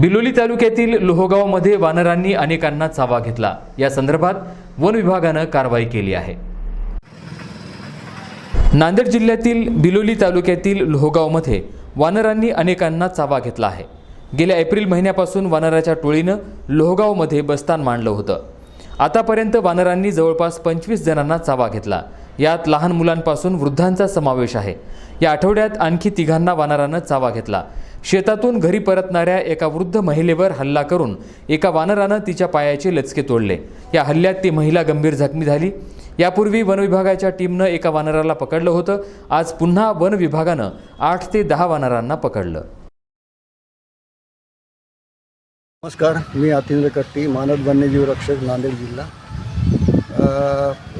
बिलोली तालुक्यातील लोहगावमध्ये वानरांनी अनेकांना चावा घेतला. या संदर्भात वन विभागानं कारवाई केली आहे. नांदेड जिल्ह्यातील बिलोली तालुक्यातील लोहगावमध्ये वानरांनी अनेकांना चावा घेतला आहे. गेल्या एप्रिल महिन्यापासून वानराच्या टोळीनं लोहगावमध्ये बस्तान मांडलं होतं. आतापर्यंत वानरांनी जवळपास पंचवीस जणांना चावा घेतला. यात लहान मुलांपासून वृद्धांचा समावेश आहे. या आठवड्यात आणखी तिघांना वानरानं चावा घेतला. शेतातून घरी परतणाऱ्या एका वृद्ध महिलेवर हल्ला करून एका वानरानं तिच्या पायाचे लचके तोडले. या हल्ल्यात ती महिला गंभीर जखमी झाली. यापूर्वी वन विभागाच्या टीमनं एका वानराला पकडलं होतं. आज पुन्हा वन विभागानं आठ ते दहा वानरांना पकडलं. नमस्कार मी अतिंद्र कट्टी मानद वन्यजीव रक्षक नांदेड जिल्हा.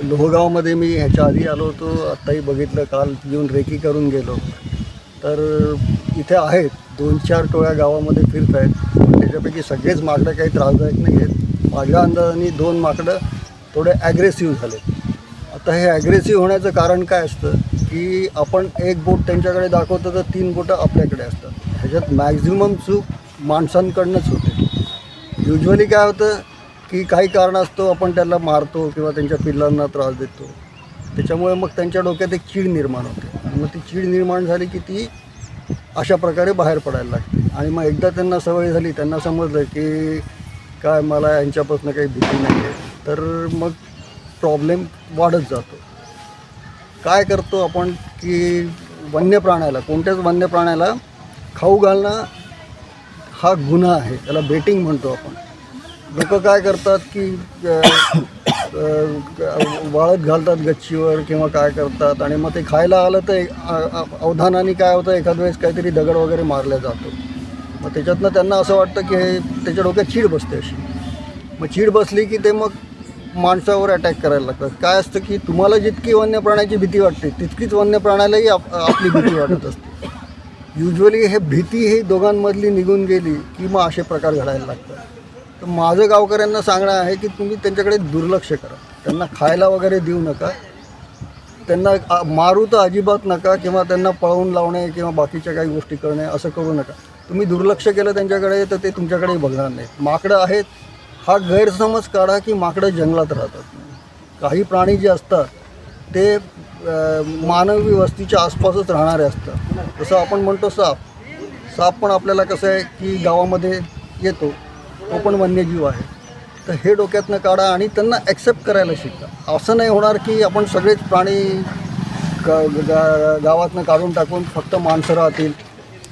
लोहगावमध्ये मी ह्याच्या आधी आलो होतो. आत्ताही बघितलं काल येऊन रेकी करून गेलो. तर इथे आहेत. दोन चार टोळ्या गावामध्ये फिरत आहेत. त्याच्यापैकी सगळेच माकडं काही त्रासदायक नाही आहेत. माझ्या अंदाजाने दोन माकडं थोडे ॲग्रेसिव्ह झाले आता हे ॲग्रेसिव्ह होण्याचं कारण काय असतं? की आपण एक बोट त्यांच्याकडे दाखवतो तर तीन बोटं आपल्याकडे असतात. ह्याच्यात मॅक्झिमम चूक माणसांकडनंच होते. युजली काय होतं? की काही कारण असतो आपण त्याला मारतो किंवा त्यांच्या पिल्लांना त्रास देतो. त्याच्यामुळे मग त्यांच्या डोक्यात एक चीड निर्माण होते. मग ती चीड निर्माण झाली की ती अशा प्रकारे बाहेर पडायला लागते. आणि मग एकदा त्यांना सवय झाली त्यांना समजलं की काय मला यांच्यापासून काही भीती नाही आहे तर मग प्रॉब्लेम वाढत जातो. काय करतो आपण की वन्य प्राण्याला कोणत्याच वन्य प्राण्याला खाऊ घालणं हा गुन्हा आहे त्याला बेटिंग म्हणतो आपण. लोक काय करतात की वाळत घालतात गच्चीवर किंवा काय करतात आणि मग ते खायला आलं तर अवधानाने काय होतं एखाद वेळेस काहीतरी दगड वगैरे मारला जातो. मग त्याच्यातनं त्यांना असं वाटतं की हे त्याच्या डोक्यात चीड बसते अशी. मग चीड बसली की ते मग माणसावर अटॅक करायला लागतात. काय असतं की तुम्हाला जितकी वन्य प्राण्याची भीती वाटते तितकीच वन्य प्राण्यालाही आप आपली भीती वाटत असते. युजली हे भीती ही दोघांमधली निघून गेली की मग असे प्रकार घडायला लागतात. तर माझं गावकऱ्यांना सांगणं आहे की तुम्ही त्यांच्याकडे दुर्लक्ष करा. त्यांना खायला वगैरे देऊ नका. त्यांना मारू तर अजिबात नका किंवा त्यांना पळवून लावणे किंवा बाकीच्या काही गोष्टी करणे असं करू नका. तुम्ही दुर्लक्ष केलं त्यांच्याकडे तर ते तुमच्याकडे बघणार नाही माकडं आहेत हा गैरसमज काढा की माकडं जंगलात राहतात. काही प्राणी जे असतात ते मानवी वस्तीच्या आसपासच राहणारे असतात. जसं आपण म्हणतो साप. साप पण आपल्याला कसं आहे की गावामध्ये येतो. तो पण वन्यजीव आहे. तर हे डोक्यातनं काढा आणि त्यांना ॲक्सेप्ट करायला शिका. असं नाही होणार की आपण सगळेच प्राणी गा गा- गावातनं काढून टाकून फक्त माणसं राहतील.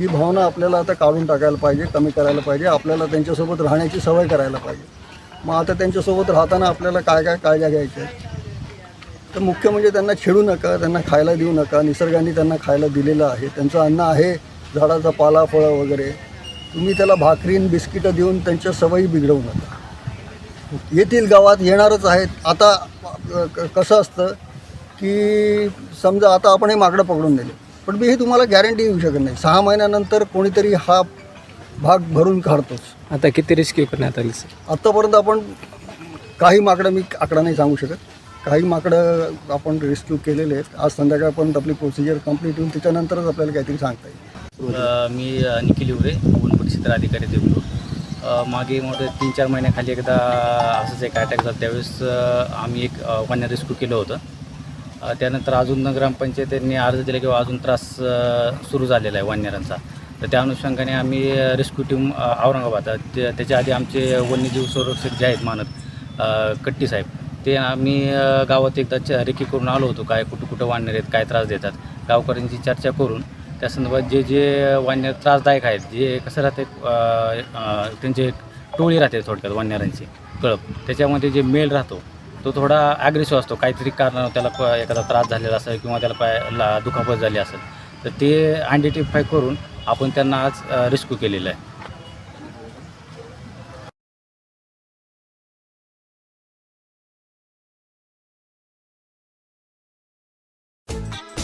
ही भावना आपल्याला आता काढून टाकायला पाहिजे कमी करायला पाहिजे. आपल्याला त्यांच्यासोबत राहण्याची सवय करायला पाहिजे. मग आता त्यांच्यासोबत राहताना आपल्याला काय काय काळजी घ्यायच्या तर मुख्य म्हणजे त्यांना छेडू नका त्यांना खायला देऊ नका. निसर्गाने त्यांना खायला दिलेलं आहे. त्यांचं अन्न आहे झाडाचा पाला फळं वगैरे. तुम्ही त्याला भाकरीन बिस्किटं देऊन त्यांच्या सवयी बिघडवू नका. येथील गावात येणारच आहेत. आता कसं असतं की समजा आता आपण हे माकडं पकडून दिले पण मी हे तुम्हाला गॅरंटी देऊ शकत नाही. सहा महिन्यानंतर कोणीतरी हा भाग भरून काढतोच. आता किती रेस्क्यू करण्यात आली सर आत्तापर्यंत आपण काही माकडं मी आकडा नाही सांगू शकत. काही माकडं आपण रेस्क्यू केलेले आहेत. आज संध्याकाळपर्यंत आपली प्रोसिजर कंप्लीट होईल. त्याच्यानंतरच आपल्याला काहीतरी सांगता येईल. मी निखिल हिवरे वन परिक्षेत्र अधिकारी देवलो मागे मोठे तीन चार महिन्याखाली एकदा असंच एक अटॅक झाला. त्यावेळेस आम्ही एक अ, वन्य रेस्क्यू केलं होतं. त्यानंतर अजून ग्रामपंचायतींनी अर्ज दिला किंवा अजून त्रास सुरू झालेला आहे वन्यरांचा. तर त्या अनुषंगाने आम्ही रेस्क्यू टीम औरंगाबाद ते- त्याच्या आधी आमचे वन्यजीव संरक्षक जे आहेत मानद कट्टी साहेब ते आम्ही गावात एकदा च रेकी करून आलो होतो. काय कुठं कुठं वाढणार आहेत काय त्रास देतात. गावकऱ्यांची चर्चा करून त्या संदर्भात जे जे वानर त्रासदायक आहेत जे कसं राहते त्यांचे टोळी राहते थोडक्यात वानरांची कळप. त्याच्यामध्ये जे मेल राहतो तो थोडा ॲग्रेसिव्ह असतो. काहीतरी कारण त्याला एखादा त्रास झालेला असेल किंवा त्याला पाय ला दुखापत झाली असेल तर ते आयडेंटिफाय करून आपण त्यांना आज रेस्क्यू केलेलं आहे.